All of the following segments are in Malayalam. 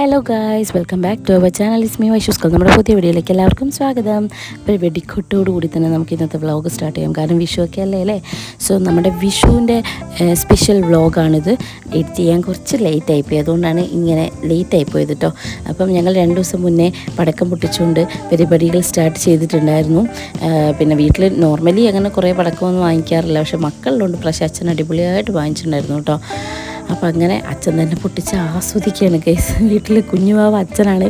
Hello guys welcome back to our channel is ഇസ്മി വൈഷൂസ്കൾ നമ്മുടെ പുതിയ വീഡിയോയിലേക്ക് എല്ലാവർക്കും സ്വാഗതം. അപ്പോൾ വെടിക്കൊട്ടോട് കൂടി തന്നെ നമുക്ക് ഇന്നത്തെ വ്ളോഗ് സ്റ്റാർട്ട് ചെയ്യാം. കാരണം വിഷു ഒക്കെ അല്ലേ അല്ലേ? സോ നമ്മുടെ വിഷുവിന്റെ സ്പെഷ്യൽ വ്ളോഗാണിത് എഡിറ്റ് ചെയ്യാൻ കുറച്ച് ലേറ്റ് ആയിപ്പോയി അതുകൊണ്ടാണ് ഇങ്ങനെ ലേറ്റ് ആയിപ്പോയത് കേട്ടോ അപ്പം ഞങ്ങൾ രണ്ട് ദിവസം മുന്നേ പടക്കം പൊട്ടിച്ചുകൊണ്ട് പരിപാടികൾ സ്റ്റാർട്ട് ചെയ്തിട്ടുണ്ടായിരുന്നു. പിന്നെ വീട്ടിൽ നോർമലി അങ്ങനെ കുറേ പടക്കമൊന്നും വാങ്ങിക്കാറില്ല. പക്ഷേ മക്കളിലുണ്ട് പ്രാവശ്യം അച്ഛൻ അടിപൊളിയായിട്ട് വാങ്ങിച്ചിട്ടുണ്ടായിരുന്നു കേട്ടോ അപ്പം അങ്ങനെ അച്ഛൻ തന്നെ പൊട്ടിച്ച് ആസ്വദിക്കുകയാണ് കേസ് വീട്ടിൽ കുഞ്ഞുമാവ് അച്ഛനാണ്.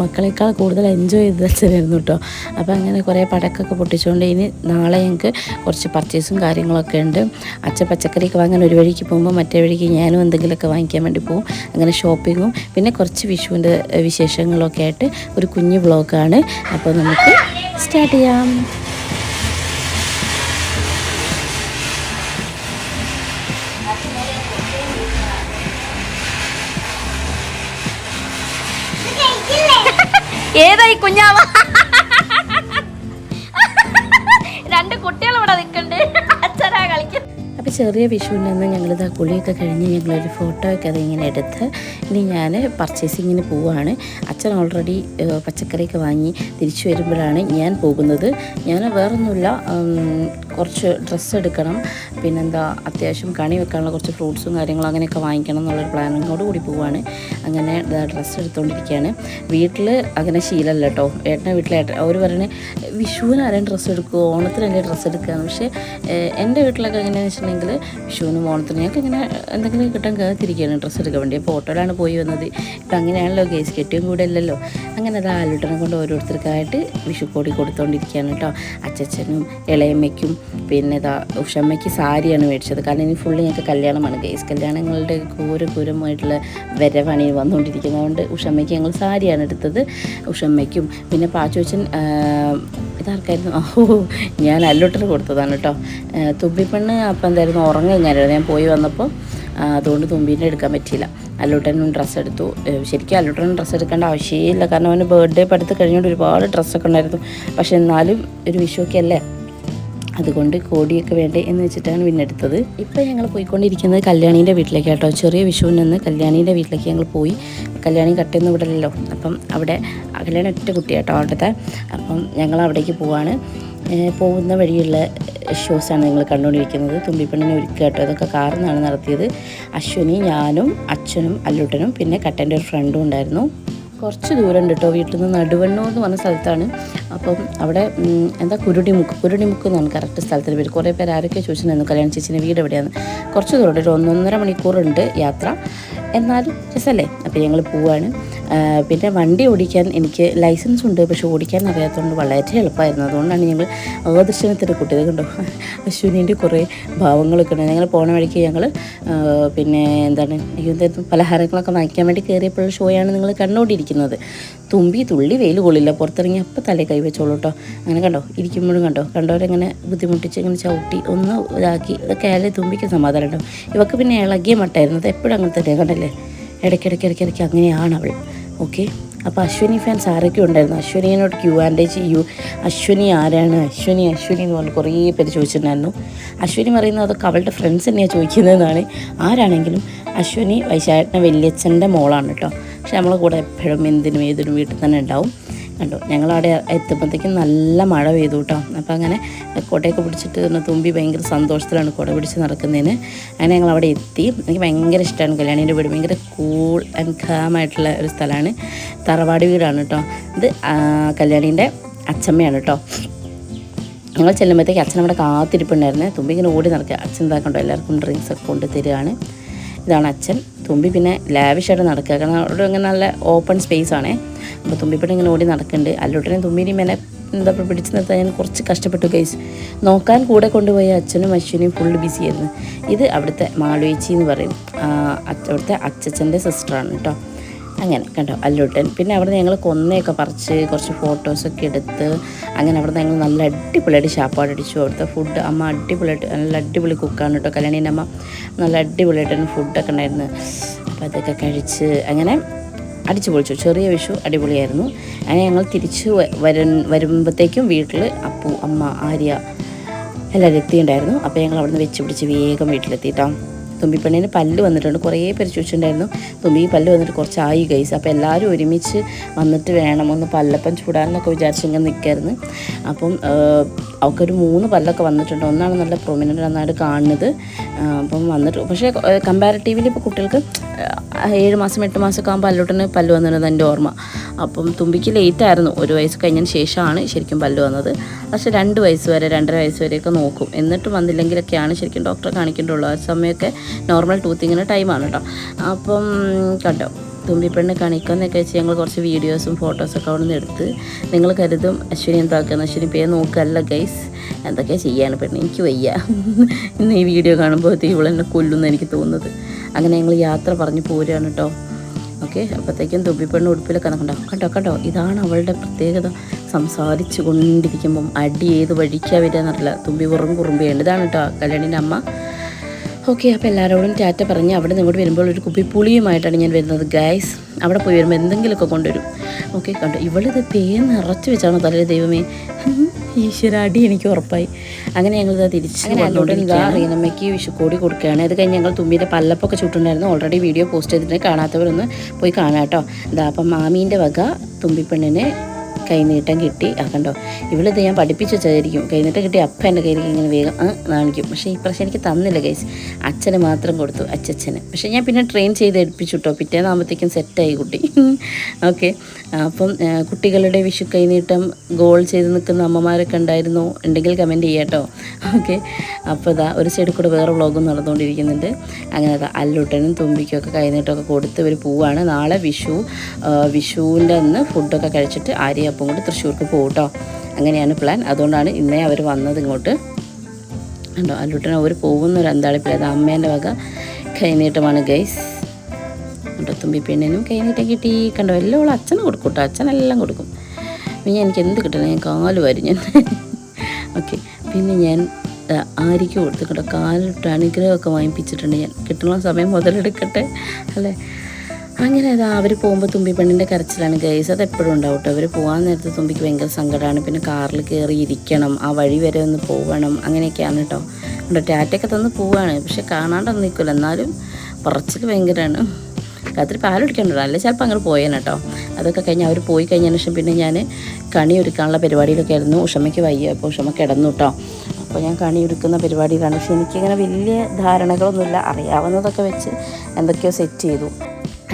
മക്കളെക്കാൾ കൂടുതൽ എൻജോയ് ചെയ്തത് അച്ഛനായിരുന്നു കേട്ടോ അപ്പോൾ അങ്ങനെ കുറേ പടക്കൊക്കെ പൊട്ടിച്ചുകൊണ്ട് ഇനി നാളെ ഞങ്ങൾക്ക് കുറച്ച് പർച്ചേസും കാര്യങ്ങളൊക്കെ ഉണ്ട്. അച്ഛൻ പച്ചക്കറിയൊക്കെ വാങ്ങാൻ ഒരു വഴിക്ക് പോകുമ്പോൾ മറ്റേ വഴിക്ക് ഞാനും എന്തെങ്കിലുമൊക്കെ വാങ്ങിക്കാൻ വേണ്ടി പോകും. അങ്ങനെ ഷോപ്പിങ്ങും പിന്നെ കുറച്ച് വിഷുവിന്റെ വിശേഷങ്ങളൊക്കെ ആയിട്ട് ഒരു കുഞ്ഞു വ്ളോഗാണ് അപ്പോൾ നമുക്ക് സ്റ്റാർട്ട് ചെയ്യാം. ഏതായി കുഞ്ഞാവ? രണ്ട് കുട്ടികൾ ഇവിടെ അപ്പോൾ ചെറിയ വിഷുവിന്റെ അന്ന് ഞങ്ങളിത് കുളിയൊക്കെ കഴിഞ്ഞ് ഞങ്ങളൊരു ഫോട്ടോ ഒക്കെ അതിങ്ങനെ എടുത്ത് ഇനി ഞാൻ പർച്ചേസിങ്ങിന് പോവുകയാണ് അച്ഛൻ ഓൾറെഡി പച്ചക്കറിയൊക്കെ വാങ്ങി തിരിച്ചു വരുമ്പോഴാണ് ഞാൻ പോകുന്നത്. ഞാൻ വേറൊന്നുമില്ല കുറച്ച് ഡ്രസ്സ് എടുക്കണം. പിന്നെന്താ അത്യാവശ്യം കണി വെക്കാനുള്ള കുറച്ച് ഫ്രൂട്ട്സും കാര്യങ്ങളും അങ്ങനെയൊക്കെ വാങ്ങിക്കണം എന്നുള്ളൊരു പ്ലാനിങ്ങോട് കൂടി പോവാണ്. അങ്ങനെ ഡ്രസ്സ് എടുത്തുകൊണ്ടിരിക്കുകയാണ് വീട്ടിൽ അങ്ങനെ ശീലമല്ല കേട്ടോ ഏട്ടന്റെ വീട്ടിലെ ഏട്ടൻ അവർ പറയണേ വിഷുവിന് ആരെയും ഡ്രസ്സ് എടുക്കുമോ ഓണത്തിനല്ലേ ഡ്രസ്സ് എടുക്കുകയാണ് പക്ഷേ എന്റെ വീട്ടിലൊക്കെ എങ്ങനെയാണെന്ന് വെച്ചിട്ടുണ്ടെങ്കിൽ വിഷുവിനും ഓണത്തിനും ഞങ്ങൾക്ക് ഇങ്ങനെ എന്തെങ്കിലും കിട്ടാൻ കയറിയിരിക്കുകയാണ് ഡ്രസ്സ് എടുക്കാൻ വേണ്ടി. അപ്പോൾ ഓട്ടോയിലാണ് പോയി വന്നത്. ഇപ്പം അങ്ങനെയാണല്ലോ കേസ് കെട്ടിയും കൂടെ അല്ലല്ലോ. അങ്ങനെ അത് ആലുട്ടനെ കൊണ്ട് ഓരോരുത്തർക്കായിട്ട് വിഷുക്കോടി കൊടുത്തുകൊണ്ടിരിക്കുകയാണ് കേട്ടോ. അച്ഛച്ചനും ഇളയമ്മയ്ക്കും പിന്നെ ഇതാ ഉഷമ്മയ്ക്ക് സാരിയാണ് മേടിച്ചത്. കാരണം ഇനി ഫുള്ള് ഞങ്ങൾക്ക് കല്യാണമാണ് കേസ് കല്യാണങ്ങളുടെ കൂരകൂരമായിട്ടുള്ള വരവാണ് ഇനി വന്നുകൊണ്ടിരിക്കുന്നത്. അതുകൊണ്ട് ഉഷമ്മയ്ക്ക് ഞങ്ങൾ സാരിയാണ് എടുത്തത്. ഉഷമ്മയ്ക്കും പിന്നെ പാച്ചുവച്ചൻ ഇതാർക്കായിരുന്നു ഓ ഞാൻ അല്ലുട്ടന് കൊടുത്തതാണ് കേട്ടോ. തുമ്പിപ്പെണ്ണ് അപ്പം എന്തായിരുന്നു? ഉറങ്ങുകയായിരുന്നു ഞാൻ പോയി വന്നപ്പോൾ അതുകൊണ്ട് തുമ്പീനെ എടുക്കാൻ പറ്റിയില്ല. അല്ലൂട്ടനും ഡ്രസ്സ് എടുത്തു. ശരിക്കും അല്ലൂട്ടനും ഡ്രസ്സ് എടുക്കേണ്ട ആവശ്യമില്ല. കാരണം അവന് ബർത്ത്ഡേ പഠിത്ത് കഴിഞ്ഞുകൊണ്ട് ഒരുപാട് ഡ്രസ്സൊക്കെ ഉണ്ടായിരുന്നു. പക്ഷെ എന്നാലും ഒരു വിഷുവൊക്കെ അല്ലേ? അതുകൊണ്ട് കോടിയൊക്കെ വേണ്ടേ എന്ന് വെച്ചിട്ടാണ് പിന്നെടുത്തത് ഇപ്പം ഞങ്ങൾ പോയിക്കൊണ്ടിരിക്കുന്നത് കല്യാണീന്റെ വീട്ടിലേക്ക് കേട്ടോ. ചെറിയ വിഷുവിൽ നിന്ന് കല്യാണീന്റെ വീട്ടിലേക്ക് ഞങ്ങൾ പോയി. കല്യാണി കട്ടയൊന്നും വിടലല്ലോ അപ്പം അവിടെ കല്യാണി ഒറ്റ കുട്ടിയാട്ടോ അവിടുത്തെ. അപ്പം ഞങ്ങൾ അവിടേക്ക് പോവാണ്. പോകുന്ന വഴിയുള്ള ഷോസാണ് നിങ്ങൾ കണ്ടുകൊണ്ടിരിക്കുന്നത്. തുമ്പിപ്പെണ്ണിനെ ഒരുക്കുക കേട്ടോ. കാറിൽ കാറിന്നാണ് നടത്തിയത്. അശ്വിനി ഞാനും അച്ഛനും അല്ലുട്ടനും പിന്നെ കട്ടന്റെ ഒരു ഫ്രണ്ടും ഉണ്ടായിരുന്നു. കുറച്ച് ദൂരം ഉണ്ട് കേട്ടോ. വീട്ടിൽ നിന്ന് നടുവണ്ണൂർ എന്ന് പറഞ്ഞ സ്ഥലത്താണ്. അപ്പം അവിടെ എന്താ കുരുടിമുക്ക്? കുരുടിമുക്ക് എന്നാണ് കറക്റ്റ് സ്ഥലത്തിന്റെ പേര്. കുറേ പേര് ആരൊക്കെ ചോദിച്ചിട്ടുണ്ടായിരുന്നു? കല്യാണ ചേച്ചിന്റെ വീട് എവിടെയാണ് കുറച്ച് ദൂരം ഒരു ഒന്നൊന്നര മണിക്കൂറുണ്ട് യാത്ര. എന്നാലും രസമല്ലേ അപ്പോൾ ഞങ്ങൾ പോവാണ്. പിന്നെ വണ്ടി ഓടിക്കാൻ എനിക്ക് ലൈസൻസ് ഉണ്ട് പക്ഷേ ഓടിക്കാൻ അറിയാത്തതുകൊണ്ട് വളരെ എളുപ്പമായിരുന്നു. അതുകൊണ്ടാണ് ഞങ്ങൾ ആദർശനത്തിന് കുട്ടികൾ കണ്ടോ. അശ്വിനീന്റെ കുറേ ഭാവങ്ങളൊക്കെ ഉണ്ട്. ഞങ്ങൾ പോണ വഴിക്ക് ഞങ്ങൾ പിന്നെ എന്താണ് എന്തായിരുന്നു പലഹാരങ്ങളൊക്കെ വാങ്ങിക്കാൻ വേണ്ടി കയറിയപ്പോഴുള്ള ഷോയാണ് നിങ്ങൾ കണ്ടുകൊണ്ടിരിക്കുന്നത്. തുമ്പി തുള്ളി വെയിൽ കൊള്ളില്ല. പുറത്തിറങ്ങി അപ്പം തലേ കൈ വെച്ചോളൂ കേട്ടോ. അങ്ങനെ കണ്ടോ? ഇരിക്കുമ്പോഴും കണ്ടോ? കണ്ടവരങ്ങനെ ബുദ്ധിമുട്ടിച്ച് ഇങ്ങനെ ചവിട്ടി ഒന്ന് ഇതാക്കി. ഇതൊക്കെ ആയാലേ തുമ്പിക്ക് സമാധാനം ഉണ്ടാവും. ഇവക്ക് പിന്നെ ഇളകിയ മട്ടായിരുന്നു അത് എപ്പോഴും അങ്ങനെ തന്നെ കണ്ടല്ലേ? ഇടയ്ക്കിടയ്ക്ക് ഇടയ്ക്ക് ഇടയ്ക്ക് അങ്ങനെയാണ് അവൾ. ഓക്കെ? അപ്പോൾ അശ്വിനി ഫാൻസ് ആരൊക്കെ ഉണ്ടായിരുന്നു? അശ്വിനിയോട് ക്യൂ ആൻഡ് ചെയ്യൂ. അശ്വിനി ആരാണ്? അശ്വിനി അശ്വിനി എന്ന് പറഞ്ഞ് കുറേ പേര് ചോദിച്ചിട്ടുണ്ടായിരുന്നു. അശ്വിനി പറയുന്നത് അതൊക്കെ അവളുടെ ഫ്രണ്ട്സ് തന്നെയാണ് ചോദിക്കുന്നതെന്നാണ്. ആരാണെങ്കിലും അശ്വിനി വൈശാഖിന്റെ വല്യച്ഛന്റെ മോളാണ് കേട്ടോ. പക്ഷെ നമ്മളെ കൂടെ എപ്പോഴും എന്തിനും ഏതിനും വീട്ടിൽ തന്നെ ഉണ്ടാവും. കണ്ടോ ഞങ്ങളവിടെ എത്തുമ്പോഴത്തേക്കും നല്ല മഴ പെയ്തു കേട്ടോ അപ്പോൾ അങ്ങനെ കുടയൊക്കെ പിടിച്ചിട്ട് തന്നെ തുമ്പി ഭയങ്കര സന്തോഷത്തിലാണ് കുട പിടിച്ച് നടക്കുന്നതിന്. അങ്ങനെ ഞങ്ങൾ അവിടെ എത്തി. എനിക്ക് ഭയങ്കര ഇഷ്ടമാണ് കല്യാണീന്റെ വീട്. ഭയങ്കര കൂൾ ആൻഡ് കാം ആയിട്ടുള്ള ഒരു സ്ഥലമാണ്. തറവാട് വീടാണ് കേട്ടോ ഇത് കല്യാണീന്റെ അച്ഛമ്മയാണ് കേട്ടോ ഞങ്ങൾ ചെല്ലുമ്പോഴത്തേക്ക് അച്ഛൻ അവിടെ കാത്തിരിപ്പുണ്ടായിരുന്നേ. തുമ്പി ഇങ്ങനെ ഓടി നടക്കുക. അച്ഛൻ ഇതാക്കണ്ടോ എല്ലാവർക്കും ഡ്രിങ്ക്സ് ഒക്കെ കൊണ്ട് തരികയാണ് ഇതാണ് അച്ഛൻ. തുമ്പി പിന്നെ ലാവിഷായിട്ട് നടക്കുക. കാരണം അവിടെ ഇങ്ങനെ നല്ല ഓപ്പൺ സ്പേസ് ആണേ. അപ്പോൾ തുമ്പിപ്പണി ഇങ്ങനെ ഓടി നടക്കുന്നുണ്ട്. അല്ലോട്ടിനെ തുമ്പിനെയും എന്നെ എന്താ പറയുക പിടിച്ച് നിർത്താൻ ഞാൻ കുറച്ച് കഷ്ടപ്പെട്ടു ഗൈസ് നോക്കാൻ കൂടെ കൊണ്ടുപോയ അച്ഛനും അശ്വിനിയും ഫുൾ ബിസി ആയിരുന്നു. ഇത് അവിടുത്തെ മാളുവേച്ചി എന്ന് പറയും. അവിടുത്തെ അച്ഛച്ചന്റെ സിസ്റ്ററാണ് കേട്ടോ. അങ്ങനെ കണ്ടോ അല്ലോട്ടൻ. പിന്നെ അവിടെ ഞങ്ങൾ കൊന്നയൊക്കെ പറിച്ച് കുറച്ച് ഫോട്ടോസൊക്കെ എടുത്ത് അങ്ങനെ അവിടെ ഞങ്ങൾ നല്ല അടിപൊളിയായിട്ട് ശാപ്പാട് അടിച്ചു. അവിടുത്തെ ഫുഡ് അമ്മ അടിപൊളിയായിട്ട് നല്ല അടിപൊളി കുക്കാണ് കേട്ടോ. കല്യാണീന്റെ അമ്മ നല്ല അടിപൊളിയായിട്ടാണ് ഫുഡൊക്കെ ഉണ്ടായിരുന്നു. അപ്പോൾ അതൊക്കെ കഴിച്ച് അങ്ങനെ അടിച്ചു പൊളിച്ചു. ചെറിയ വിഷു അടിപൊളിയായിരുന്നു. അങ്ങനെ ഞങ്ങൾ തിരിച്ച് വര വരുമ്പോഴത്തേക്കും വീട്ടിൽ അപ്പു അമ്മ ആര്യ എല്ലാവരും എത്തിയിട്ടുണ്ടായിരുന്നു. അപ്പോൾ ഞങ്ങൾ അവിടുന്ന് വെച്ച് പിടിച്ച് വേഗം വീട്ടിലെത്തിയിട്ടോ തുമ്പിപ്പെണ്ണിന് പല്ല് വന്നിട്ടുണ്ട്. കുറേ പേര് ചോദിച്ചിട്ടുണ്ടായിരുന്നു തുമ്പി പല്ല് വന്നിട്ട് കുറച്ചായി ഗൈസ് അപ്പോൾ എല്ലാവരും ഒരുമിച്ച് വന്നിട്ട് വേണം ഒന്ന് പല്ലപ്പം ചൂടാനെന്നൊക്കെ വിചാരിച്ചിങ്ങനെ നിൽക്കായിരുന്നു അപ്പം അവൾക്കൊരു മൂന്ന് പല്ലൊക്കെ വന്നിട്ടുണ്ട്. ഒന്നാണ് നല്ല പ്രൊമിനന്റ് നന്നായിട്ട് കാണുന്നത്. അപ്പം വന്നിട്ട് പക്ഷേ കമ്പാരിറ്റീവ്ലി ഇപ്പോൾ കുട്ടികൾക്ക് ഏഴ് മാസം എട്ട് മാസമൊക്കെ ആകുമ്പോൾ പല്ലോട്ടിന് പല്ല് വന്നിരുന്നത് എന്റെ ഓർമ്മ. അപ്പം തുമ്പിക്ക് ലേറ്റ് ആയിരുന്നു. ഒരു വയസ്സ് കഴിഞ്ഞതിന് ശേഷമാണ് ശരിക്കും പല്ല് വന്നത്. പക്ഷേ രണ്ട് വയസ്സ് വരെ രണ്ടര വയസ്സ് വരെയൊക്കെ നോക്കും. എന്നിട്ട് വന്നില്ലെങ്കിലൊക്കെയാണ് ശരിക്കും ഡോക്ടറെ കാണിക്കേണ്ടുള്ളൂ ആ സമയമൊക്കെ നോർമൽ ടൂത്തിങ്ങിന് ടൈമാണ് കേട്ടോ അപ്പം കണ്ടോ തുമ്പിപ്പെണ്ണ് കണിക്കുന്നൊക്കെ വെച്ച് ഞങ്ങൾ കുറച്ച് വീഡിയോസും ഫോട്ടോസൊക്കെ അവിടെ നിന്ന് എടുത്ത് നിങ്ങൾ കരുതും അശ്വിനി എന്താക്കുന്ന അശ്വിനി പേ നോക്കല്ല ഗൈസ് എന്തൊക്കെയാണ് ചെയ്യാണ് പെണ്ണ്? എനിക്ക് വയ്യ. ഇന്ന് ഈ വീഡിയോ കാണുമ്പോഴത്തേക്ക് എന്നെ കൊല്ലുമെന്ന് എനിക്ക് തോന്നുന്നത്. അങ്ങനെ ഞങ്ങൾ യാത്ര പറഞ്ഞ് പോരുകയാണ് കേട്ടോ ഓക്കെ അപ്പോഴത്തേക്കും തുമ്പിപ്പെണ്ണ് ഉടുപ്പിലൊക്കെ കണ്ടോ കണ്ടോ കണ്ടോ? ഇതാണ് അവളുടെ പ്രത്യേകത. സംസാരിച്ചു കൊണ്ടിരിക്കുമ്പം അടി ഏത് വഴിക്കാ വരിക എന്നറിയില്ല. തുമ്പി കുറും കുറുമ്പിയുണ്ട് ഇതാണ് കേട്ടോ കല്യാണിന്റെ അമ്മ. ഓക്കെ അപ്പോൾ എല്ലാവരോടും ടാറ്റ പറഞ്ഞ് അവിടെ നിന്ന് ഇങ്ങോട്ട് വരുമ്പോൾ ഒരു കുപ്പി പുളിയുമായിട്ടാണ് ഞാൻ വരുന്നത്. ഗൈസ് അവിടെ പോയി വരുമ്പോൾ എന്തെങ്കിലുമൊക്കെ കൊണ്ടുവരും. ഓക്കെ കണ്ടു? ഇവളിത് പേ നിറച്ച് വെച്ചാണ് തലേ ദൈവമേ. ഈശ്വര അടി എനിക്ക് ഉറപ്പായി. അങ്ങനെ ഞങ്ങൾ ഞങ്ങളിത് തിരിച്ച് റീനമ്മയ്ക്ക് വിഷുക്കോടി കൊടുക്കുകയാണ്. അത് കഴിഞ്ഞ് ഞങ്ങൾ തുമ്പിന്റെ പല്ലപ്പൊക്കെ ചുട്ടുണ്ടായിരുന്നു. ഓൾറെഡി വീഡിയോ പോസ്റ്റ് ചെയ്തിട്ടുണ്ട്. കാണാത്തവരൊന്ന് പോയി കാണാം കേട്ടോ. ഇതാ അപ്പം മാമീന്റെ വക തുമ്പിപ്പെണ്ണിന് കൈനീട്ടം കിട്ടി. ആ കണ്ടോ? ഇവളിത് ഞാൻ പഠിപ്പിച്ചു വെച്ചായിരിക്കും കൈനീട്ടം കിട്ടി അപ്പം എന്റെ കയ്യിൽ ഇങ്ങനെ വേഗം കാണിക്കും. പക്ഷേ ഇപ്രാവശ്യം എനിക്ക് തന്നില്ല കൈസ് അച്ഛന് മാത്രം കൊടുത്തു അച്ഛന് പക്ഷേ ഞാൻ പിന്നെ ട്രെയിൻ ചെയ്ത് എടുപ്പിച്ചു കേട്ടോ പിറ്റേന്നാകുമ്പോഴത്തേക്കും സെറ്റായി കുട്ടി. ഓക്കെ അപ്പം കുട്ടികളുടെ വിഷു കൈനീട്ടം ഗോൾ ചെയ്ത് നിൽക്കുന്ന അമ്മമാരൊക്കെ ഉണ്ടായിരുന്നു? ഉണ്ടെങ്കിൽ കമന്റ് ചെയ്യാം കേട്ടോ ഓക്കെ അപ്പോൾ ഇതാ ഒരു സൈഡിൽ കൂടെ വേറെ വ്ളോഗും നടന്നുകൊണ്ടിരിക്കുന്നുണ്ട്. അങ്ങനെ അതാ അല്ലുട്ടനും തുമ്പിക്കും ഒക്കെ കൈനീട്ടമൊക്കെ കൊടുത്ത് ഒരു പൂവാണ്. നാളെ വിഷു വിഷുവിന്റെ അന്ന് ഫുഡൊക്കെ കഴിച്ചിട്ട് ആര്യപ്പം കൊണ്ട് തൃശ്ശൂർക്ക് പോകും കേട്ടോ അങ്ങനെയാണ് പ്ലാൻ അതുകൊണ്ടാണ് ഇന്നേ അവർ വന്നത് ഇങ്ങോട്ട്. കണ്ടോ അല്ലൂട്ടൻ അവർ പോകുന്ന ഒരു അന്താളിപ്പിൽ അത് അമ്മേന്റെ വക കൈനീട്ടമാണ് ഗൈസ് തുമ്പി പെണ്ണിനും കൈനീട്ടം കിട്ടി. കണ്ടോ എല്ലാം ഉള്ള അച്ഛന് കൊടുക്കും കേട്ടോ. അച്ഛനെല്ലാം കൊടുക്കും. പിന്നെ എനിക്ക് എന്ത് കിട്ടണം? ഞാൻ കാൽ വരും ഞാൻ. ഓക്കെ പിന്നെ ഞാൻ ആരിക്കും ആര്യയ്ക്ക് കൊടുത്ത് കേട്ടോ കാലിട്ട് അനുഗ്രഹമൊക്കെ വാങ്ങിപ്പിച്ചിട്ടുണ്ട് ഞാൻ. കിട്ടുന്ന സമയം മുതലെടുക്കട്ടെ. അല്ലേ? അങ്ങനെ അതാ അവർ പോകുമ്പോൾ തുമ്പി പെണ്ണിന്റെ കരച്ചിലാണ് ഗൈസ് അത് എപ്പോഴും ഉണ്ടാവും കേട്ടോ അവർ പോകാൻ നേരത്ത് തുമ്പിക്ക് ഭയങ്കര സങ്കടമാണ് പിന്നെ കാറിൽ കയറി ഇരിക്കണം. ആ വഴി വരെ ഒന്ന് പോകണം അങ്ങനെയൊക്കെയാണ് കേട്ടോ കേട്ടോ ടാറ്റയൊക്കെ തന്ന് പോവാണ്. പക്ഷെ കാണാണ്ടൊന്നും നിൽക്കില്ല എന്നാലും പറച്ചിൽ ഭയങ്കരമാണ് രാത്രി പാലൊടിക്കണ്ടോ അല്ലെ ചിലപ്പോൾ അങ്ങനെ പോയേനെ കേട്ടോ അതൊക്കെ കഴിഞ്ഞ് അവർ പോയി കഴിഞ്ഞതിന് ശേഷം പിന്നെ ഞാൻ കണി ഒരുക്കാനുള്ള പരിപാടിയിലൊക്കെ ആയിരുന്നു. ഉഷമയ്ക്ക് വയ്യ. അപ്പോൾ ഉഷമ കിടന്നു കേട്ടോ അപ്പോൾ ഞാൻ കണി ഒരുക്കുന്ന പരിപാടിയിലാണ്. പക്ഷെ എനിക്കിങ്ങനെ വലിയ ധാരണകളൊന്നുമില്ല. അറിയാവുന്നതൊക്കെ വെച്ച് എന്തൊക്കെയോ സെറ്റ് ചെയ്തു.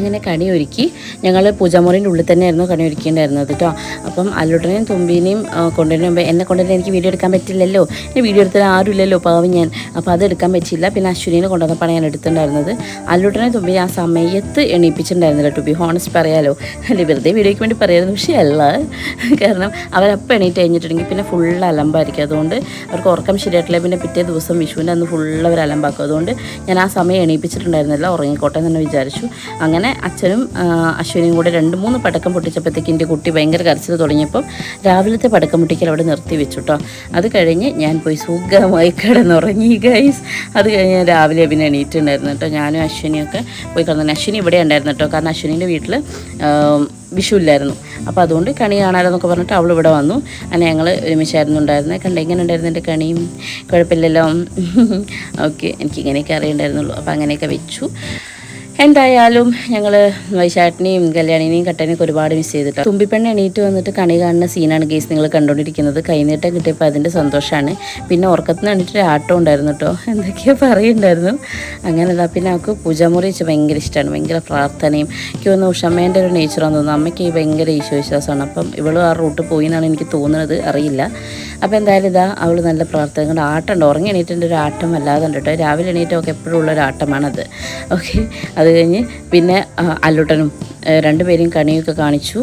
അങ്ങനെ കണി ഒരുക്കി ഞങ്ങൾ പൂജാമുറിന്റെ ഉള്ളിൽ തന്നെയായിരുന്നു കണി ഒരുക്കിയിട്ടുണ്ടായിരുന്നത് കേട്ടോ. അപ്പം അല്ലുടനെയും തുമ്പിനെയും കൊണ്ടുവരുമ്പോൾ എന്നെ കൊണ്ടുവരുന്ന എനിക്ക് വീഡിയോ എടുക്കാൻ പറ്റില്ലല്ലോ. എന്റെ വീഡിയോ എടുത്താൽ ആരും ഇല്ലല്ലോ പാവം ഞാൻ. അപ്പോൾ അത് എടുക്കാൻ പറ്റില്ല പിന്നെ അശ്വിനെ കൊണ്ടുവന്നപ്പോൾ ഞാൻ എടുത്തിട്ടുണ്ടായിരുന്നത്. അല്ലുട്ടനെ തുമ്പി ആ സമയത്ത് എണീപ്പിച്ചിട്ടുണ്ടായിരുന്നില്ല ടു ബി ഹോണസ്റ്റ് പറയാലോ. അല്ലെ വെറുതെ വീഡിയോയ്ക്ക് വേണ്ടി പറയായിരുന്നു പക്ഷേ അല്ല കാരണം അവരപ്പം എണീറ്റ് കഴിഞ്ഞിട്ടുണ്ടെങ്കിൽ പിന്നെ ഫുൾ അലമ്പായിരിക്കും. അതുകൊണ്ട് അവർക്ക് ഉറക്കം ശരിയായിട്ടില്ല. പിന്നെ പിറ്റേ ദിവസം വിഷുവിന്റെ അന്ന് ഫുൾ അവർ അലമ്പാക്കും അതുകൊണ്ട് ഞാൻ ആ സമയം എണീപ്പിച്ചിട്ടുണ്ടായിരുന്നില്ല. ഉറങ്ങിക്കോട്ടെ എന്ന് വിചാരിച്ചു. അങ്ങനെ അച്ഛനും അശ്വിനും കൂടെ രണ്ട് മൂന്ന് പടക്കം പൊട്ടിച്ചപ്പോഴത്തേക്ക് എന്റെ കുട്ടി ഭയങ്കര കരച്ചിൽ തുടങ്ങിയപ്പം രാവിലത്തെ പടക്കം പൊട്ടിക്കൽ അവിടെ നിർത്തി വെച്ചു കേട്ടോ അത് കഴിഞ്ഞ് ഞാൻ പോയി സുഖമായി കിടന്നുറങ്ങി ഗൈസ് അത് കഴിഞ്ഞ് ഞാൻ രാവിലെ പിന്നെ എണീറ്റുണ്ടായിരുന്നു കേട്ടോ ഞാനും അശ്വിനിയൊക്കെ പോയി കിടന്നു അശ്വിനി ഇവിടെ ഉണ്ടായിരുന്നു കേട്ടോ കാരണം അശ്വിനിന്റെ വീട്ടിൽ വിഷു ഇല്ലായിരുന്നു. അപ്പോൾ അതുകൊണ്ട് കണി കാണാമെന്നൊക്കെ പറഞ്ഞിട്ട് അവൾ ഇവിടെ വന്നു. അങ്ങനെ ഞങ്ങൾ ഒരുമിച്ചായിരുന്നു ഉണ്ടായിരുന്നത് കണ്ട എങ്ങനെ ഉണ്ടായിരുന്നു എന്റെ കണിയും കുഴപ്പമില്ലല്ലോ. ഓക്കെ എനിക്ക് ഇങ്ങനെയൊക്കെ അറിയണ്ടായിരുന്നുള്ളൂ. അപ്പോൾ അങ്ങനെയൊക്കെ വെച്ചു. എന്തായാലും ഞങ്ങൾ വൈശാട്ടിനെയും കല്യാണിനെയും കട്ടനെയൊക്കെ ഒരുപാട് മിസ് ചെയ്തിട്ട്. തുമ്പിപ്പെണ്ണ് എണീറ്റ് വന്നിട്ട് കണി കാണുന്ന സീനാണ് കേസ് നിങ്ങൾ കണ്ടുകൊണ്ടിരിക്കുന്നത് കൈനീട്ടം കിട്ടിയപ്പോൾ അതിന്റെ സന്തോഷമാണ് പിന്നെ ഉറക്കത്തിന് വേണ്ടിയിട്ട് ഒരു ആട്ടം ഉണ്ടായിരുന്നു കേട്ടോ എന്തൊക്കെയോ പറയുണ്ടായിരുന്നു അങ്ങനെ ഇതാ പിന്നെ അവൾക്ക് പൂജാമുറി വെച്ച് ഭയങ്കര ഇഷ്ടമാണ് ഭയങ്കര പ്രാർത്ഥനയും. എനിക്ക് തോന്നുന്നു ഉഷമ്മേന്റെ ഒരു നേച്ചറാന്ന് തോന്നുന്നു. അമ്മയ്ക്ക് ഭയങ്കര ഈശ്വവിശ്വാസമാണ് അപ്പം ഇവളും ആ റൂട്ട് പോയി എന്നാണ് എനിക്ക് തോന്നുന്നത്. അറിയില്ല. അപ്പോൾ എന്തായാലും ഇതാ അവൾ നല്ല പ്രാർത്ഥന കൊണ്ട് ആട്ടം ഉണ്ട്. ഉറങ്ങി എണീറ്റിന്റെ ഒരു ആട്ടം അല്ലാതെ ഉണ്ട് കേട്ടോ രാവിലെ എണീറ്റമൊക്കെ എപ്പോഴും ഉള്ള ആട്ടമാണത്. ഓക്കെ അത് കഴിഞ്ഞ് പിന്നെ അല്ലുട്ടനും രണ്ടുപേരെയും കണിയൊക്കെ കാണിച്ചു.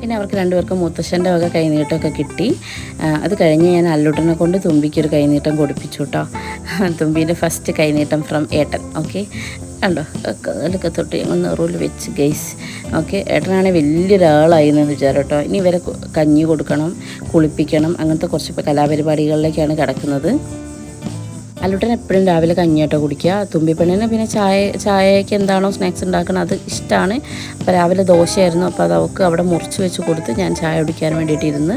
പിന്നെ അവർക്ക് രണ്ടുപേർക്കും മുത്തശ്ശന്റെ വക കൈനീട്ടമൊക്കെ കിട്ടി. അത് കഴിഞ്ഞ് ഞാൻ അല്ലുട്ടനെ കൊണ്ട് തുമ്പിക്ക് ഒരു കൈനീട്ടം കൊടുപ്പിച്ചു കേട്ടോ തുമ്പീന്റെ ഫസ്റ്റ് കൈനീട്ടം ഫ്രം ഏട്ടൻ ഓക്കെ കണ്ടോ? കാലൊക്കെ തൊട്ട് ഞങ്ങൾ നെറൂൽ വെച്ച് ഗൈസ് ഓക്കെ ഏട്ടനാണെങ്കിൽ വലിയൊരാളായി എന്ന് വിചാരം കേട്ടോ. ഇനി ഇവരെ കഞ്ഞി കൊടുക്കണം കുളിപ്പിക്കണം അങ്ങനത്തെ കുറച്ച് കലാപരിപാടികളിലേക്കാണ് കിടക്കുന്നത്. അല്ലുട്ടൻ എപ്പോഴും രാവിലെ കഞ്ഞിയാട്ടോ കുടിക്കുക. തുമ്പിപ്പെണ്ണിന് പിന്നെ ചായ ചായയ്ക്ക് എന്താണോ സ്നാക്സ് ഉണ്ടാക്കണം അത് ഇഷ്ടമാണ് അപ്പോൾ രാവിലെ ദോശയായിരുന്നു. അപ്പോൾ അത് അവൾക്ക് അവിടെ മുറിച്ച് വെച്ച് കൊടുത്ത് ഞാൻ ചായ കുടിക്കാൻ വേണ്ടിയിട്ട് ഇരുന്ന്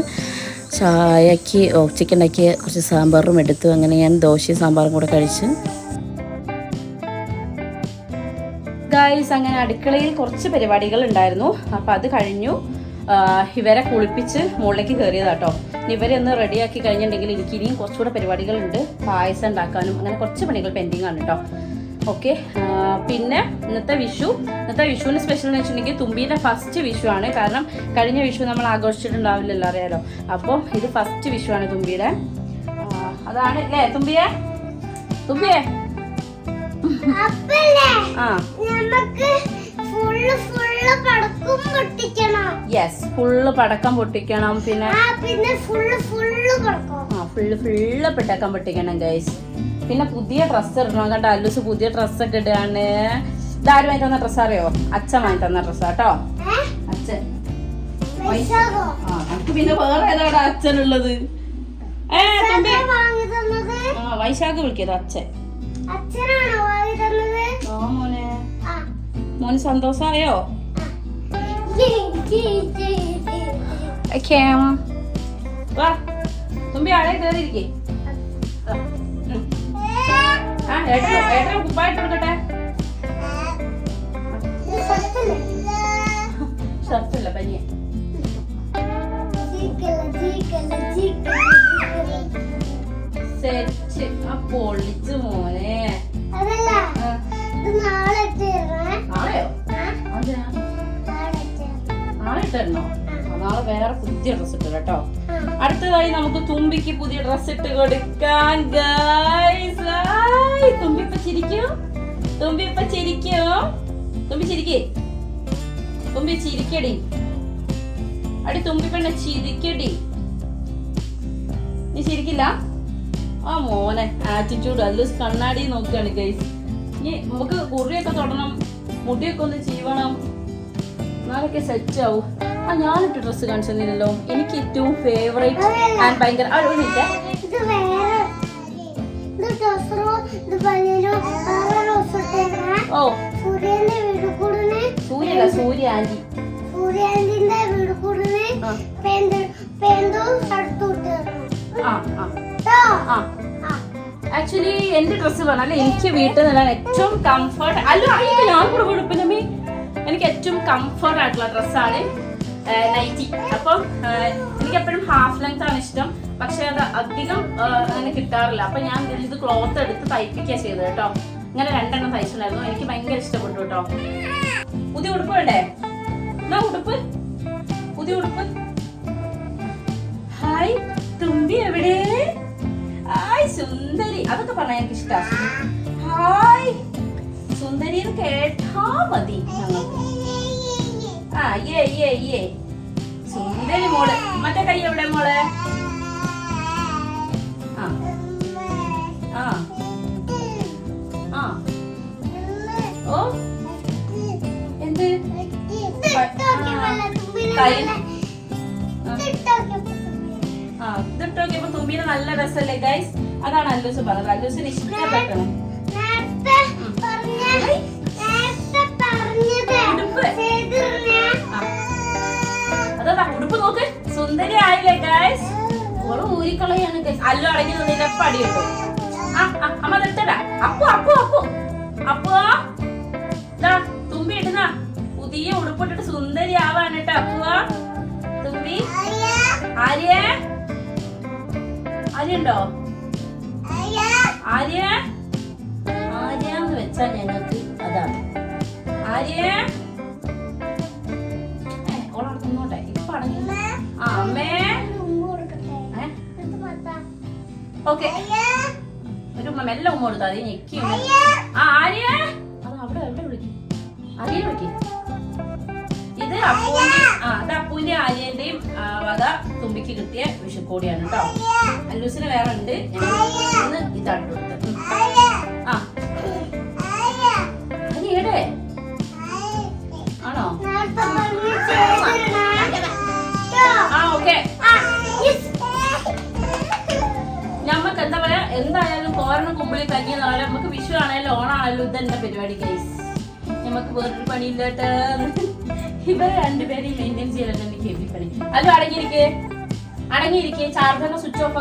ചായക്ക് ഉച്ചയ്ക്ക് ഉണ്ടാക്കിയ കുറച്ച് സാമ്പാറും എടുത്തു അങ്ങനെ ഞാൻ ദോശയും സാമ്പാറും കൂടെ കഴിച്ച് ഗായ്സ് അങ്ങനെ അടുക്കളയിൽ കുറച്ച് പരിപാടികൾ ഉണ്ടായിരുന്നു. അപ്പോൾ അത് കഴിഞ്ഞു. ഇവരെ കുളിപ്പിച്ച് മുകളിലേക്ക് കയറിയതാട്ടോ. ഇവരെ ഒന്ന് റെഡിയാക്കി കഴിഞ്ഞിട്ടുണ്ടെങ്കിൽ എനിക്ക് ഇനിയും കുറച്ചുകൂടെ പരിപാടികളുണ്ട് പായസം ഉണ്ടാക്കാനും അങ്ങനെ കുറച്ച് പണികൾ പെൻഡിങ് ആണ് കേട്ടോ ഓക്കെ പിന്നെ ഇന്നത്തെ വിഷു. ഇന്നത്തെ വിഷുവിന് സ്പെഷ്യൽ എന്ന് വെച്ചിട്ടുണ്ടെങ്കിൽ തുമ്പീന്റെ ഫസ്റ്റ് വിഷു ആണ്. കാരണം കഴിഞ്ഞ വിഷു നമ്മൾ ആഘോഷിച്ചിട്ടുണ്ടാവില്ലല്ലോ അറിയാലോ. അപ്പോൾ ഇത് ഫസ്റ്റ് വിഷു ആണ് തുമ്പിയുടെ. അതാണ് അല്ലേ തുമ്പിയെ? തുമ്പിയെ? യെസ് ഫുള്ള് പടക്കം പൊട്ടിക്കണം. പിന്നെ ആ പിന്നെ ഫുള്ള് ഫുള്ള് പടക്കും. ആ ഫുള്ള് ഫുള്ള് പടക്കം പൊട്ടിക്കണം ഗൈസ് പിന്നെ പുതിയ ഡ്രസ്സ് ഇടണം. കണ്ട അല്ലൂസ് പുതിയ ഡ്രസ്സൊക്കെ ഇടുകയാണ്. ഇതാരും വാങ്ങി തന്ന ഡ്രസ്സ് അറിയോ? അച്ഛൻ വാങ്ങി തന്ന ഡ്രസ്സാ കേട്ടോ? അച്ഛൻ. വൈശാഖോ? ആ നമുക്ക് പിന്നെ വേറെ ഏതാടാ അച്ഛനുള്ളത്? ഏ വൈശാഖ് വിളിക്കത് അച്ഛൻ. മോനെ സന്തോഷമായോ വാ തുമ്പി ആളെ കയറിയിരിക്കേ ആ ഏട്ടൻ ഏട്ടൻ കുപ്പായിട്ട് സത്യല്ലേ? ഷർട്ടല്ല പനിയ ജീക്കല, ജീക്കല, ജീക്കല. സെറ്റ് ആ പൊളിച്ചു മോനെ. നാളെയോ? നാളെ ഇട്ടിരണം. നാളെ വേറെ പുതിയ ഡ്രസ് ഇട്ടു കേട്ടോ. അടുത്തതായി നമുക്ക് തുമ്പിക്ക് പുതിയ ഡ്രസ് ഇട്ട് കൊടുക്കാൻ ഗൈസ് തുമ്പി ഇപ്പൊ ചിരിക്കും. തുമ്പി ഇപ്പൊ ചിരിക്കും. തുമ്പി ചിരിക്കേ. തുമ്പി ചിരിക്കടി. അടി തുമ്പി പെണ്ണ ചിരിക്കടി. നീ ചിരിക്കില്ല? ആ മോനെ ആറ്റിറ്റ്യൂഡ് അല്ല കണ്ണാടി നോക്കുകയാണ് ഗൈസ് ഇനി നമുക്ക് കുറിയൊക്കെ തൊടണം മുടിയൊക്കെ ഒന്ന് ചീവണം. എന്നാലൊക്കെ സെറ്റ് ആവും. ആ ഞാനിട്ട് ഡ്രസ്സ് കാണിച്ചിരുന്നില്ലല്ലോ എനിക്ക് ഏറ്റവും ഫേവറേറ്റ് ആൻഡ് ഭയങ്കര ഓ. സൂര്യല്ല സൂര്യ ആന്റി. സൂര്യാന്റിന്റെ വീട് കൂടുന്ന്. ആക്ച്വലി എന്റെ ഡ്രസ്സ് പറഞ്ഞാൽ എനിക്ക് വീട്ടിൽ നിന്നാണ് ഏറ്റവും കംഫർട്ട് അല്ല ഞാൻ കൂടെ കൊടുപ്പില്ലമ്മേ എനിക്ക് ഏറ്റവും കംഫർട്ട് ആയിട്ടുള്ള ഡ്രസ്സാണ് നൈറ്റി അപ്പം എനിക്ക് എപ്പോഴും ഹാഫ് ലെങ്ത് ആണ് ഇഷ്ടം. പക്ഷെ അത് അധികം അങ്ങനെ കിട്ടാറില്ല. അപ്പൊ ഞാൻ ഇത് ക്ലോത്ത് എടുത്ത് തയ്പ്പിക്കുക ചെയ്തത് കേട്ടോ. ഇങ്ങനെ രണ്ടെണ്ണം തയ്ച്ചിട്ടുണ്ടായിരുന്നു. എനിക്ക് ഭയങ്കര ഇഷ്ടപ്പെട്ടു കേട്ടോ. പുതിയ ഉടുപ്പ് വേണ്ടേ? എന്നാ ഉടുപ്പ്? പുതിയ ഉടുപ്പ്? അതൊക്കെ പറഞ്ഞാൽ എനിക്ക് ഇഷ്ടമാണ് ഹായ്. സുന്ദരി എന്ന് കേട്ടാ മതി ആ ഏ ഏ ഏ സുന്ദരി മോൾ. മറ്റേ കൈ എവിടെ മോൾ? ആ. ആ. ആ. ഓ. എന്ത്? കൈ. ആ. ഇതിട്ട് നോക്കിയപ്പോ തുമ്പിന് നല്ല രസല്ലേ ഗൈസ് അതാണ് അല്ലൂസ് പറഞ്ഞത്. അല്ലൂസിന് ഇഷ്ടപ്പെട്ടണം അതാ ഉടുപ്പ്. നോക്ക്. സുന്ദരി ആയില്ലേ ഗായ്സ് ഓൾ ഊരിക്കളയാണ് അല്ലു അടങ്ങി നിന്നിട്ട് എപ്പ കിട്ടും ആ ആ, അമ്മ നിർത്തടാ കൊടുത്താൽ മതി ഞെക്കി. ആ ആര്യ? അത് അവിടെ എവിടെ വിളിക്കും. ആര്യ വിളിക്കും. ഇത് അപ്പൂന്റെ ആ അത് അപ്പൂന്റെ ആര്യന്റെയും വക തുമ്പിക്ക് കിട്ടിയ വിഷുക്കോടിയാണ് കേട്ടോ. അല്ലൂസിന് വേറെ ഉണ്ട്. ഞാൻ കുമ്പിളി കഞ്ഞി നാളെ നമുക്ക് വിഷു ആണല്ലോ ഓണാണല്ലോ ഇതെന്റെ പരിപാടി ഗൈസ് നമുക്ക് വേറൊരു പണിയില്ലാട്ട് ഇവരെ രണ്ടുപേരെയും മെയിന്റെയിൻ ചെയ്യാനല്ലോ എനിക്ക് എഴുതി പണി. അല്ല അടങ്ങിയിരിക്കേ. അടങ്ങിയിരിക്കേ. ചാർജറിന് സ്വിച്ച് ഓഫ്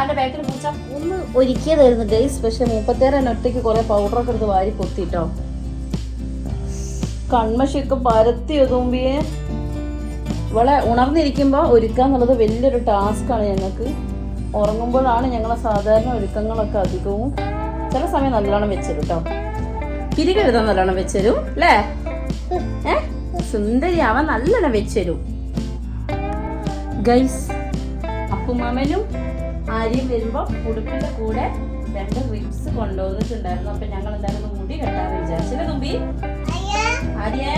ഓക്കെ ബാക്കിൽ പൂച്ച? ഒന്ന് ഒരുക്കിയതായിരുന്നു ഗൈസ് പക്ഷെ മുപ്പത്തേറെ ഒറ്റയ്ക്ക് കുറെ പൗഡറൊക്കെ എടുത്ത് വാരി പൊത്തിട്ടോ. കൺമശിയൊക്കെ പരത്തിയോ തുമ്പിയെ? ഇവളെ ഉണർന്നിരിക്കുമ്പോൾ ഒരുക്കുക എന്നുള്ളത് വലിയൊരു ടാസ്ക്കാണ് ഞങ്ങൾക്ക്. ഉറങ്ങുമ്പോഴാണ് ഞങ്ങളെ സാധാരണ ഒരുക്കങ്ങളൊക്കെ അധികവും ചില സമയം നല്ലോണം വെച്ചരും കേട്ടോ പിരികെഴുതാൻ നല്ലോണം വെച്ചരും അല്ലേ ഏ? സുന്ദരി അവൻ നല്ലോണം വെച്ചരും. ഗൈസ് അപ്പുമാമനും ആര്യയും വരുമ്പോൾ ഉടുപ്പിന്റെ കൂടെ രണ്ട് റിപ്സ് കൊണ്ടുവന്നിട്ടുണ്ടായിരുന്നു. അപ്പൊ ഞങ്ങൾ എന്തായാലും മുടി കെട്ടാന്ന് വിചാരിച്ചില്ല തുമ്പി? ആര്യേ?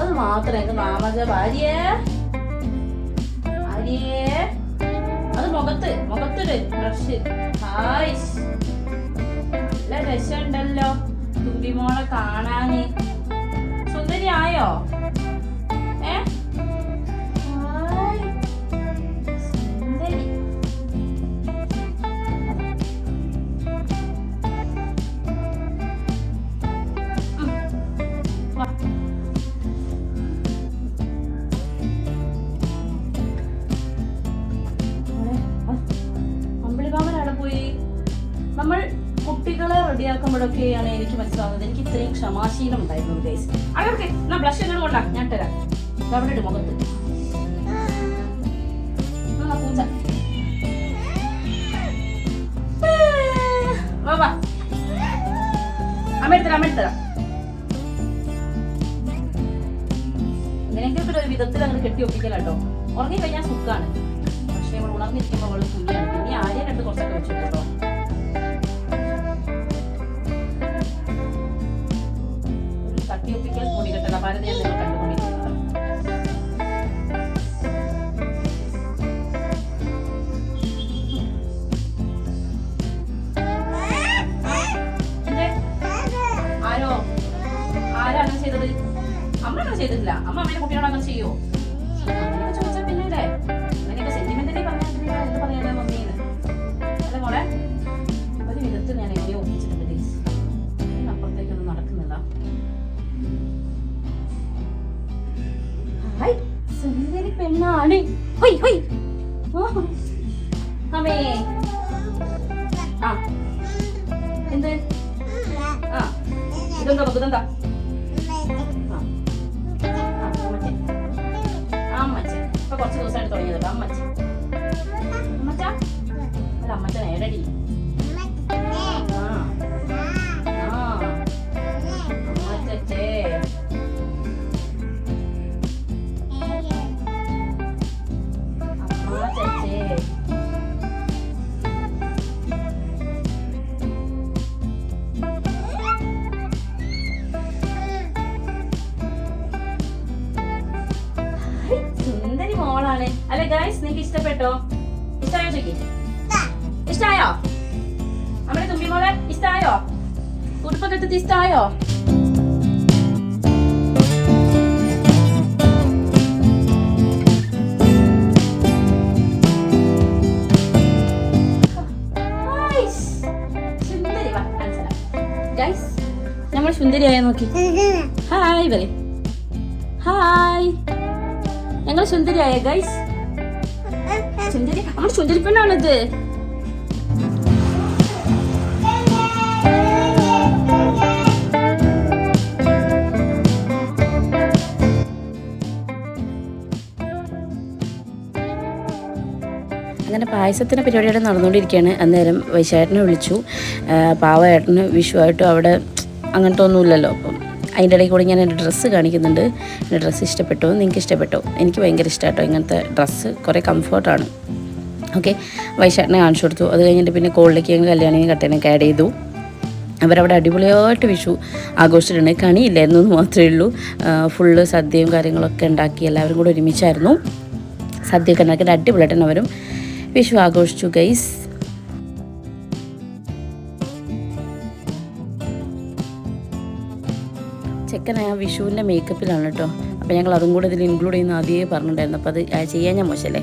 അത് മാത്രം എന്റെ മാമക ഭാര്യേ ഭാര്യേ അത് മുഖത്ത് മുഖത്തിട് ബ്രഷ് ഹായ് നല്ല രസമുണ്ടല്ലോ. തുമ്പിമോളെ കാണാന്. സുന്ദരി ആയോ നമ്മൾ കുട്ടികളെ റെഡിയാക്കുമ്പോഴൊക്കെയാണ് എനിക്ക് മനസ്സിലാവുന്നത്. എനിക്ക് ഇത്രയും ക്ഷമാശീലം ഉണ്ടായിരുന്നു ഗൈസ്. അതൊക്കെ എന്നാ ബ്ലഷ് എങ്ങനെ കൊണ്ടാ? ഞാൻ തരാം. അവിടെ ഇട് മുഖത്ത്. പൂച്ച. അമ്മ ഒരു വിധത്തിൽ അങ്ങനെ കെട്ടി ഒപ്പിക്കലാട്ടോ ഉറങ്ങി കഴിഞ്ഞാൽ സുഖാണ്. പക്ഷെ നമ്മൾ ഉണർന്നിരിക്കുമ്പോൾ അവൾ തുല്യാണ് പിന്നെ ആരെയും രണ്ട് കുറച്ചൊക്കെ വെച്ചു കേട്ടോ ഒരു തട്ടി ഒപ്പിക്കൽ മുടി കെട്ടണ ഭാരതീയ നിങ്ങൾ കണ്ടുകൊണ്ടിരിക്കുന്നത്? ആരോ? ആരാണ് ചെയ്തത്? അമ്മ അങ്ങനെ ചെയ്തിട്ടില്ല? അമ്മ അമ്മയുടെ കുട്ടിയോട് അങ്ങനെ ചെയ്യോ അങ്ങനെയൊക്കെ ചോദിച്ചാൽ പിന്നെ പെണ്ണാണ്. അമ്മേ. ആ. എന്ത്? ആ. ഇതെന്താ ഇതെന്താ? ആ. ആ, അമ്മച്ചി. ഇപ്പൊ കുറച്ച് ദിവസമായിട്ട് തുടങ്ങിയത് അമ്മച്ച അമ്മച്ച? അല്ല അമ്മച്ച നേരടി. ഗൈസ് നിനക്ക് ഇഷ്ടപ്പെട്ടോ ഇഷ്ടായോ ചോക്കി ഇഷ്ടായോ? നമ്മുടെ തുമ്പി മോളെ ഇഷ്ടായോ? ഉടുപ്പൊക്കെ വാ ഗൈസ് നമ്മൾ സുന്ദരിയായ നോക്കി? ഹായ് പറ ഹായ് ഞങ്ങൾ സുന്ദരിയായ ഗൈസ് സുന്ദരി നമ്മുടെ സുന്ദരി പെണ്ണാണിത് അങ്ങനെ പായസത്തിന്റെ പരിപാടിയുടെ നടന്നുകൊണ്ടിരിക്കുകയാണ്. അന്നേരം വൈശാഖേട്ടനെ വിളിച്ചു. പാവ ഏട്ടന് വിഷുവായിട്ടും അവിടെ അങ്ങനത്തെ ഒന്നുമില്ലല്ലോ അപ്പം. അതിന്റെ ഇടയിൽ കൂടി ഞാൻ എന്റെ ഡ്രസ്സ് കാണിക്കുന്നുണ്ട്. എന്റെ ഡ്രസ്സ് ഇഷ്ടപ്പെട്ടു? നിങ്ങൾക്ക് ഇഷ്ടപ്പെട്ടോ? എനിക്ക് ഭയങ്കര ഇഷ്ടമാട്ടോ ഇങ്ങനത്തെ ഡ്രസ്സ്. കുറേ കംഫർട്ടാണ്. ഓക്കെ? വൈശാട്ടിനെ കാണിച്ചു കൊടുത്തു. അത് കഴിഞ്ഞിട്ട് പിന്നെ കോളിലേക്ക് ഞങ്ങൾ കല്യാണിനെ കട്ടേനൊക്കെ ആഡ് ചെയ്തു. അവരവിടെ അടിപൊളിയായിട്ട് വിഷു ആഘോഷിച്ചിട്ടുണ്ട്. കണിയില്ലായിരുന്നു എന്ന് മാത്രമേ ഉള്ളൂ. ഫുള്ള് സദ്യയും കാര്യങ്ങളൊക്കെ ഉണ്ടാക്കി എല്ലാവരും കൂടെ ഒരുമിച്ചായിരുന്നു. സദ്യയൊക്കെ ഉണ്ടാക്കിയിട്ട് അടിപൊളിയായിട്ടാണ് അവരും വിഷു ആഘോഷിച്ചു ഗൈസ് വിഷുവിന്റെ മേക്കപ്പിലാണ് കേട്ടോ അപ്പോൾ ഞങ്ങൾ അതും കൂടെ ഇതിൽ ഇൻക്ലൂഡ് ചെയ്യുന്ന ആദ്യമേ പറഞ്ഞിട്ടുണ്ടായിരുന്നു. അപ്പോൾ അത് ചെയ്യാൻ ഞാൻ മോശമല്ലേ?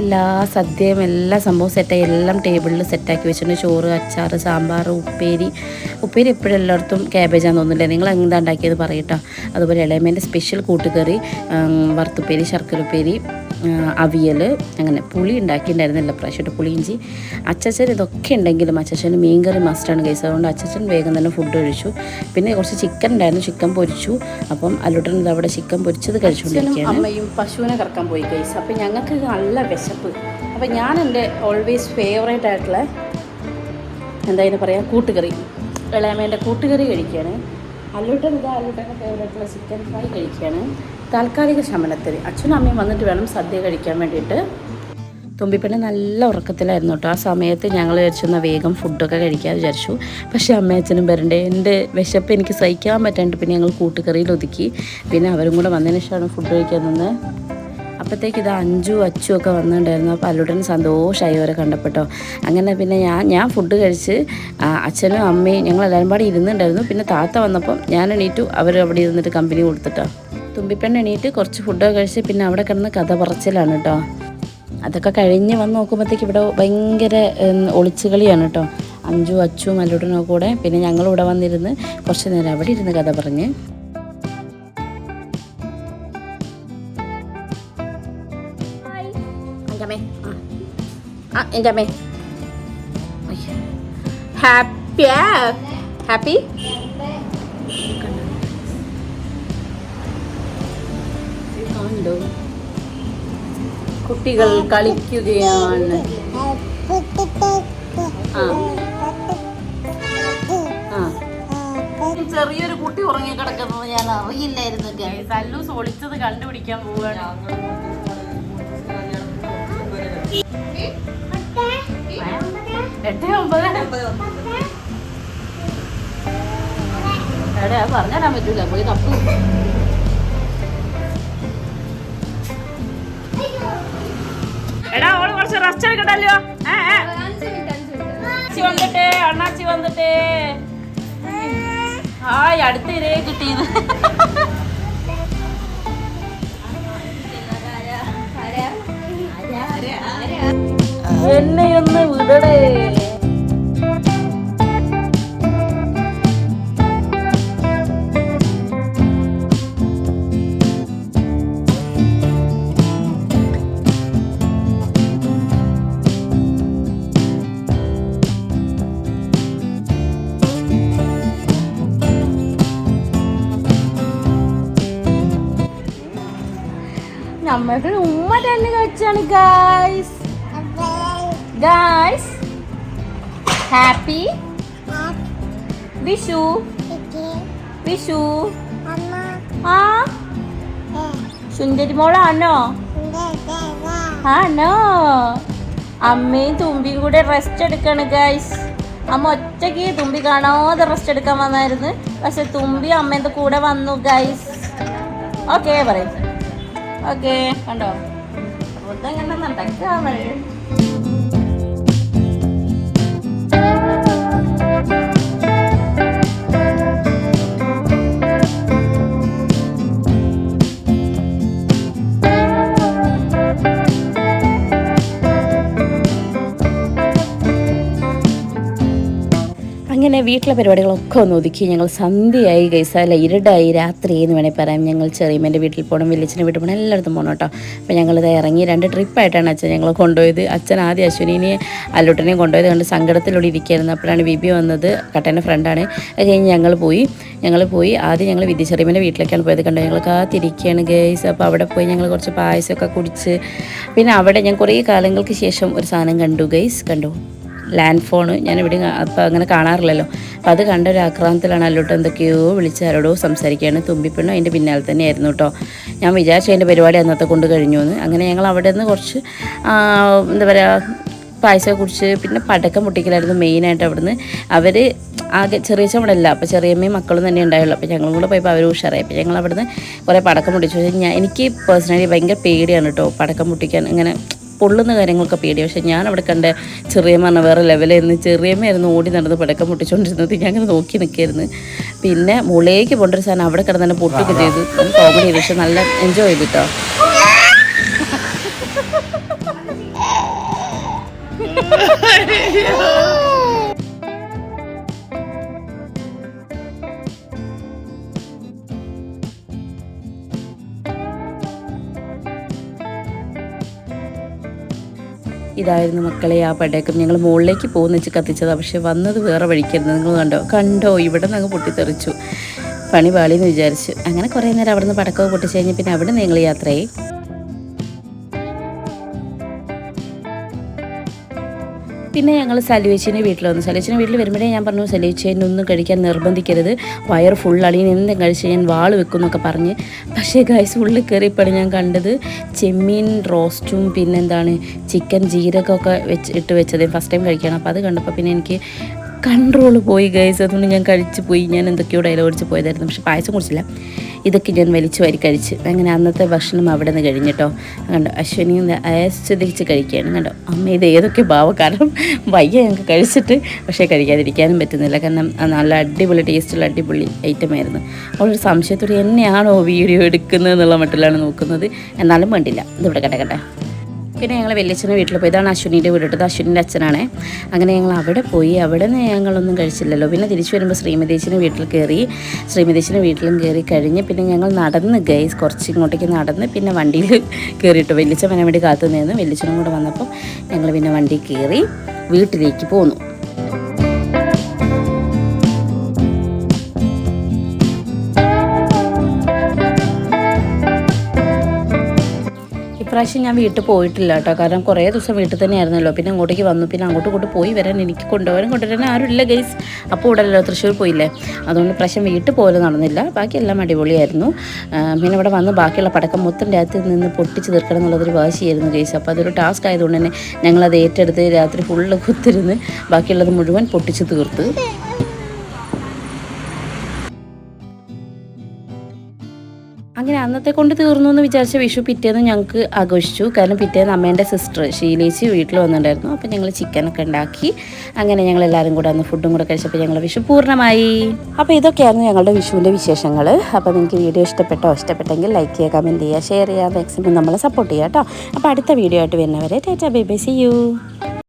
എല്ലാ സദ്യയും എല്ലാ സംഭവം സെറ്റായി എല്ലാം ടേബിളിൽ സെറ്റാക്കി വെച്ചിട്ടുണ്ട്. ചോറ് അച്ചാർ സാമ്പാർ ഉപ്പേരി. ഉപ്പേരി എപ്പോഴും എല്ലായിടത്തും ക്യാബേജാന്ന് തോന്നുന്നില്ല? നിങ്ങൾ എന്താ ഉണ്ടാക്കിയത് പറയട്ടോ അതുപോലെ ഇളയമേന്റെ സ്പെഷ്യൽ കൂട്ടുകറി വറുത്തുപ്പേരി ശർക്കര ഉപ്പേരി അവിയൽ അങ്ങനെ പുളി ഉണ്ടാക്കിയിട്ടുണ്ടായിരുന്നില്ല പ്രാവശ്യമായിട്ട് പുളിയിഞ്ചി അച്ചച്ചൻ ഇതൊക്കെ ഉണ്ടെങ്കിലും അച്ചച്ചന് മീൻകറി മസ്റ്റാണ് കേസ് അതുകൊണ്ട് അച്ചച്ചൻ വേഗം തന്നെ ഫുഡ് കഴിച്ചു. പിന്നെ കുറച്ച് ചിക്കൻ ഉണ്ടായിരുന്നു ചിക്കൻ പൊരിച്ചു. അപ്പം അല്ലുട്ടൻ ഇത് അവിടെ ചിക്കൻ പൊരിച്ചത് കഴിച്ചുകൊണ്ടിരിക്കുകയാണ് അമ്മയും പശുവിനെ കറക്കാൻ പോയി കേസ് അപ്പം ഞങ്ങൾക്ക് നല്ല വിശപ്പ്. അപ്പം ഞാൻ എന്റെ ഓൾവേസ് ഫേവറേറ്റ് ആയിട്ടുള്ള എന്താ പറയാം പറയാ? കൂട്ടുകറി. ഇളയമേന്റെ കൂട്ടുകറി കഴിക്കുകയാണ്. അല്ലൂട്ടൻ ഇതാ അല്ലൂട്ടന്റെ ഫേവറേറ്റുള്ള ചിക്കൻ ഫ്രൈ കഴിക്കുകയാണ്. താൽക്കാലിക ശമനത്തിന് അച്ഛനും അമ്മയും വന്നിട്ട് വേണം സദ്യ കഴിക്കാൻ വേണ്ടിയിട്ട്. തുമ്പിപ്പെണ്ണ നല്ല ഉറക്കത്തിലായിരുന്നു കേട്ടോ. ആ സമയത്ത് ഞങ്ങൾ വിചാരിച്ചെന്ന വേഗം ഫുഡൊക്കെ കഴിക്കാൻ വിചാരിച്ചു. പക്ഷേ അമ്മയച്ഛനും വരണ്ടേ എന്റെ വിശപ്പ് എനിക്ക് സഹിക്കാൻ പറ്റാണ്ട് പിന്നെ ഞങ്ങൾ കൂട്ടുകറിയിൽ ഒതുക്കി. പിന്നെ അവരും കൂടെ വന്നതിന് ശേഷമാണ് ഫുഡ് കഴിക്കാൻ നിന്ന്. അപ്പോഴത്തേക്ക് ഇത് അഞ്ചു അച്ചു ഒക്കെ വന്നിട്ടുണ്ടായിരുന്നു. അപ്പോൾ അല്ലുടൻ സന്തോഷമായി അവരെ കണ്ടപ്പെട്ടോ. അങ്ങനെ പിന്നെ ഞാൻ ഞാൻ ഫുഡ് കഴിച്ച് അച്ഛനും അമ്മയും ഞങ്ങൾ എല്ലാവരും പാടെ ഇരുന്നുണ്ടായിരുന്നു പിന്നെ താത്ത വന്നപ്പം ഞാൻ എണീറ്റു. അവർ അവിടെ ഇരുന്നിട്ട് കമ്പനി കൊടുത്തിട്ടോ. തുമ്പിപ്പെണ്ണ് എണീറ്റ് കുറച്ച് ഫുഡൊക്കെ കഴിച്ച് പിന്നെ അവിടെ കിടന്ന് കഥ പറച്ചിലാണ് കേട്ടോ അതൊക്കെ കഴിഞ്ഞ് വന്ന് നോക്കുമ്പോഴത്തേക്ക് ഇവിടെ ഭയങ്കര ഒളിച്ചുകളിയാണ് കേട്ടോ അഞ്ചു അച്ചും അല്ലുടനോ കൂടെ പിന്നെ ഞങ്ങളിവിടെ വന്നിരുന്ന് കുറച്ച് നേരം അവിടെ ഇരുന്ന് കഥ പറഞ്ഞ്. ആ എന്റെ അമ്മേ ഹാപ്പിയാ ഹാപ്പി കണ്ടു കുട്ടികൾ കളിക്കുകയാണ്. ചെറിയൊരു കുട്ടി ഉറങ്ങി കിടക്കുന്നത് ഞാൻ അറിയില്ലായിരുന്നു സല്ലൂസ് ഒളിച്ചത് കണ്ടുപിടിക്കാൻ പോവുകയാണ്. എട്ട് ഒമ്പത് എടാ പറഞ്ഞുതരാൻ പറ്റൂല പോയി തപ്പു എടാ ഓൾ കുറച്ച് റെസ്റ്റ് ഏ. അണ്ണാച്ചി വന്നിട്ടേ അണ്ണാച്ചി വന്നിട്ടേ. അടുത്ത ഇരേ കിട്ടിയത് എന്നെയൊന്ന് വിടടേ. നമ്മൾക്ക് ഉമ്മ തന്നെ കഴിച്ചാണ് guys guys happy Vishu Vishu ആ? സുന്ദരി മോളാണോ? ആണോ? അമ്മയും തുമ്പിയും കൂടെ റെസ്റ്റ് എടുക്കാണ് ഗൈസ് അമ്മ ഒറ്റയ്ക്ക് തുമ്പി കാണാതെ റെസ്റ്റ് എടുക്കാൻ വന്നായിരുന്നു. പക്ഷെ തുമ്പി അമ്മേന്റെ കൂടെ വന്നു ഗൈസ് ഓക്കെ പറയും. ഓക്കെ കണ്ടോ? അങ്ങനെ നടക്കാം അങ്ങനെ വീട്ടിലെ പരിപാടികളൊക്കെ ഒന്ന് ഒതുക്കി. ഞങ്ങൾ സന്ധ്യയായി ഗൈസ് അല്ല ഇരുടായി. രാത്രി എന്ന് വേണേൽ പറയാം. ഞങ്ങൾ ചെറിയമ്മേന്റെ വീട്ടിൽ പോകണം വലിയച്ഛന്റെ വീട്ടിൽ പോകണം എല്ലായിടത്തും പോകണം കേട്ടോ. അപ്പോൾ ഞങ്ങളിത് ഇറങ്ങി രണ്ട് ട്രിപ്പായിട്ടാണ് അച്ഛൻ ഞങ്ങൾ കൊണ്ടുപോയത്. അച്ഛൻ ആദ്യം അശ്വിനിനെ അല്ലുട്ടനെയും കൊണ്ടുപോയത്. കണ്ട് സങ്കടത്തിലൂടെ ഇരിക്കുകയായിരുന്നു. അപ്പോഴാണ് ബിബി വന്നത്. കട്ടേന്റെ ഫ്രണ്ടാണ് അത് കഴിഞ്ഞ് ഞങ്ങൾ പോയി. ഞങ്ങൾ പോയി. ആദ്യം ഞങ്ങൾ വിദ്യ ചെറിയമ്മേന്റെ വീട്ടിലേക്കാണ് പോയത്. കണ്ടോ ഞങ്ങൾ കാത്തിരിക്കുകയാണ് ഗൈസ് അപ്പോൾ അവിടെ പോയി ഞങ്ങൾ കുറച്ച് പായസമൊക്കെ കുടിച്ച്. പിന്നെ അവിടെ ഞാൻ കുറേ കാലങ്ങൾക്ക് ശേഷം ഒരു സാധനം കണ്ടു ഗൈസ് കണ്ടു? ലാൻഡ് ഫോൺ ഞാൻ ഇവിടെ അപ്പോൾ അങ്ങനെ കാണാറില്ലല്ലോ. അപ്പോൾ അത് കണ്ട ഒരു ആക്രാന്തത്തിലാണ് അല്ലോട്ട് എന്തൊക്കെയോ വിളിച്ച് ആരോടോ സംസാരിക്കുകയാണ് തുമ്പിപ്പെണ്ണും അതിന്റെ പിന്നാലെ തന്നെയായിരുന്നു കേട്ടോ ഞാൻ വിചാരിച്ചു അതിന്റെ പരിപാടി അന്നത്തെ കൊണ്ട് കഴിഞ്ഞു എന്ന് അങ്ങനെ ഞങ്ങൾ അവിടെ നിന്ന് കുറച്ച് എന്താ പറയുക പായസം കുടിച്ച് പിന്നെ പടക്കം പൊട്ടിക്കലായിരുന്നു മെയിനായിട്ട് അവിടുന്ന്. അവർ ആകെ ചെറിയ ഇവിടെ അല്ല അപ്പോൾ ചെറിയമ്മയും മക്കളും തന്നെ ഉണ്ടായുള്ളൂ. അപ്പോൾ ഞങ്ങളും കൂടെ പോയപ്പോൾ അവർ ഉഷാറായി. അപ്പോൾ ഞങ്ങൾ അവിടുന്ന് കുറേ പടക്കം പൊട്ടിച്ചു. ഞാൻ എനിക്ക് പേഴ്സണലി ഭയങ്കര പേടിയാണ് കേട്ടോ പടക്കം പൊട്ടിക്കാൻ ഇങ്ങനെ പൊള്ളുന്ന കാര്യങ്ങളൊക്കെ പേടി പക്ഷേ ഞാൻ അവിടെ കണ്ട ചെറിയമ്മ വേറെ ലെവലായിരുന്നു ചെറിയമ്മയായിരുന്നു ഓടി നടന്ന് പടക്കം പൊട്ടിച്ചുകൊണ്ടിരുന്നത് ഞാൻ അങ്ങനെ നോക്കി നിൽക്കായിരുന്നു പിന്നെ മുളേക്ക് ഒരു സാധനം അവിടെ കിടന്ന് തന്നെ പൊട്ടുകയൊക്കെ ചെയ്തു. കോമഡി ചെയ്തു. പക്ഷെ നല്ല എൻജോയ് ചെയ്തു കേട്ടോ ഇതായിരുന്നു മക്കളെ ആ പടക്കം ഞങ്ങൾ മുകളിലേക്ക് പോകുന്ന വെച്ച് കത്തിച്ചതാണ് പക്ഷേ വന്നത് വേറെ വഴിക്കായിരുന്നു. നിങ്ങൾ കണ്ടോ? കണ്ടോ? ഇവിടെ നിന്ന് അങ്ങ് പൊട്ടിത്തെറിച്ചു. പണി പാളിയെന്ന് വിചാരിച്ചു. അങ്ങനെ കുറേ നേരം അവിടെ നിന്ന് പടക്കമൊക്കെ പൊട്ടിച്ച് കഴിഞ്ഞാൽ പിന്നെ അവിടെ നിന്ന് ഞങ്ങൾ യാത്രയായി. പിന്നെ ഞങ്ങൾ സലുവേച്ചിന്റെ വീട്ടിൽ വന്നു സലുവേച്ചിന്റെ വീട്ടിൽ വരുമ്പോഴേ ഞാൻ പറഞ്ഞു സലുവേച്ചിനെ ഒന്നും കഴിക്കാൻ നിർബന്ധിക്കരുത്. വയർ ഫുൾ അളിയിൽ എന്തും കഴിച്ച് ഞാൻ വാൾ വെക്കും എന്നൊക്കെ പറഞ്ഞ്. പക്ഷേ ഗൈസ് ഉള്ളിൽ കയറിയപ്പോഴാണ് ഞാൻ കണ്ടത് ചെമ്മീൻ റോസ്റ്റും പിന്നെന്താണ് ചിക്കൻ ജീരകമൊക്കെ വെച്ച് ഇട്ട് വെച്ചത്. ഫസ്റ്റ് ടൈം കഴിക്കണം അപ്പോൾ അത് കണ്ടപ്പോൾ പിന്നെ എനിക്ക് കൺട്രോൾ പോയി ഗൈസ് അതുകൊണ്ട് ഞാൻ കഴിച്ച് പോയി. ഞാൻ എന്തൊക്കെയോ ഡയലോഗ് പോയതായിരുന്നു. പക്ഷേ പായസം കുടിച്ചില്ല. ഇതൊക്കെ ഞാൻ വലിച്ചു വരി കഴിച്ച്. അങ്ങനെ അന്നത്തെ ഭക്ഷണം അവിടെ നിന്ന് കഴിഞ്ഞിട്ടോ കണ്ടോ അശ്വനി ആസ്വദിച്ച് കഴിക്കുകയാണ്. കണ്ടോ അമ്മ ഇത് ഏതൊക്കെ ഭാവ കാരണം വയ്യ ഞങ്ങൾക്ക് കഴിച്ചിട്ട്. പക്ഷേ കഴിക്കാതിരിക്കാനും പറ്റുന്നില്ല. കാരണം നല്ല അടിപൊളി ടേസ്റ്റുള്ള അടിപൊളി ഐറ്റം ആയിരുന്നു. അവളൊരു സംശയത്തോടെ എന്നെയാണോ വീഡിയോ എടുക്കുന്നത് എന്നുള്ള മട്ടിലാണ് നോക്കുന്നത്? എന്നാലും വേണ്ടില്ല. ഇതിവിടെ കിടക്കട്ടെ. പിന്നെ ഞങ്ങൾ വെല്ലിച്ചന്റെ വീട്ടിൽ പോയി. ഇതാണ് അശ്വിനിയുടെ വീട് ഇത് അശ്വിനിന്റെ അച്ഛനാണ്. അങ്ങനെ ഞങ്ങൾ അവിടെ പോയി. അവിടെ നിന്ന് ഞങ്ങളൊന്നും കഴിച്ചില്ലല്ലോ. പിന്നെ തിരിച്ചു വരുമ്പോൾ ശ്രീമതേച്ചിന്റെ വീട്ടിൽ കയറി ശ്രീമതേച്ചിന്റെ വീട്ടിലും കയറി കഴിഞ്ഞ് പിന്നെ ഞങ്ങൾ നടന്ന് ഗൈസ് കുറച്ച് ഇങ്ങോട്ടേക്ക് നടന്ന് പിന്നെ വണ്ടിയിൽ കയറിയിട്ട് വെല്ലിച്ചൻ വരാൻ വേണ്ടി കാത്തു നിന്നു. വലിയച്ഛനും കൂടെ വന്നപ്പോൾ ഞങ്ങൾ പിന്നെ വണ്ടി കയറി വീട്ടിലേക്ക് പോന്നു. ഇപ്രാവശ്യം ഞാൻ വീട്ടിൽ പോയിട്ടില്ല കേട്ടോ. കാരണം കുറേ ദിവസം വീട്ടിൽ തന്നെ തന്നെയായിരുന്നല്ലോ. പിന്നെ അങ്ങോട്ടേക്ക് വന്നു. പിന്നെ അങ്ങോട്ട് ഇങ്ങോട്ട് പോയി വരാൻ എനിക്ക് കൊണ്ടുപോകാനും കൊണ്ടുവരാൻ ആരുമില്ല ഗൈസ്. അപ്പോൾ ഉടലല്ലോ തൃശ്ശൂർ പോയില്ലേ? അതുകൊണ്ട് പ്രശ്നം വീട്ടിൽ പോലും നടന്നില്ല. ബാക്കിയെല്ലാം അടിപൊളിയായിരുന്നു. പിന്നെ ഇവിടെ വന്ന് ബാക്കിയുള്ള പടക്കം മൊത്തം രാത്രി നിന്ന് പൊട്ടിച്ച് തീർക്കണം എന്നുള്ളതൊരു വാശിയായിരുന്നു ഗൈസ്. അപ്പോൾ അതൊരു ടാസ്ക് ആയതുകൊണ്ട് തന്നെ ഞങ്ങളത് ഏറ്റെടുത്ത് രാത്രി ഫുള്ള് കുത്തിരുന്ന് ബാക്കിയുള്ളത് മുഴുവൻ പൊട്ടിച്ച് തീർത്ത്. അങ്ങനെ അന്നത്തെ കൊണ്ട് തീർന്നു എന്ന് വിചാരിച്ച വിഷു പിറ്റേന്ന് ഞങ്ങൾക്ക് ആഘോഷിച്ചു. കാരണം പിറ്റേന്ന് അമ്മേന്റെ സിസ്റ്റർ ഷീലേച്ചി വീട്ടിൽ വന്നിട്ടുണ്ടായിരുന്നു. അപ്പോൾ ഞങ്ങൾ ചിക്കനൊക്കെ ഉണ്ടാക്കി. അങ്ങനെ ഞങ്ങൾ എല്ലാവരും കൂടെ അന്ന് ഫുഡും കൂടെ കഴിച്ചപ്പോൾ ഞങ്ങൾ വിഷു പൂർണമായി. അപ്പോൾ ഇതൊക്കെയായിരുന്നു ഞങ്ങളുടെ വിഷുവിന്റെ വിശേഷങ്ങൾ അപ്പോൾ നിങ്ങൾക്ക് വീഡിയോ ഇഷ്ടപ്പെട്ടോ? ഇഷ്ടപ്പെട്ടെങ്കിൽ ലൈക്ക് ചെയ്യുക കമന്റ് ചെയ്യുക ഷെയർ ചെയ്യുക മാക്സിമം നമ്മളെ സപ്പോർട്ട് ചെയ്യുക കേട്ടോ അപ്പോൾ അടുത്ത വീഡിയോ ആയിട്ട് വരുന്നവരെ tata bye bye see you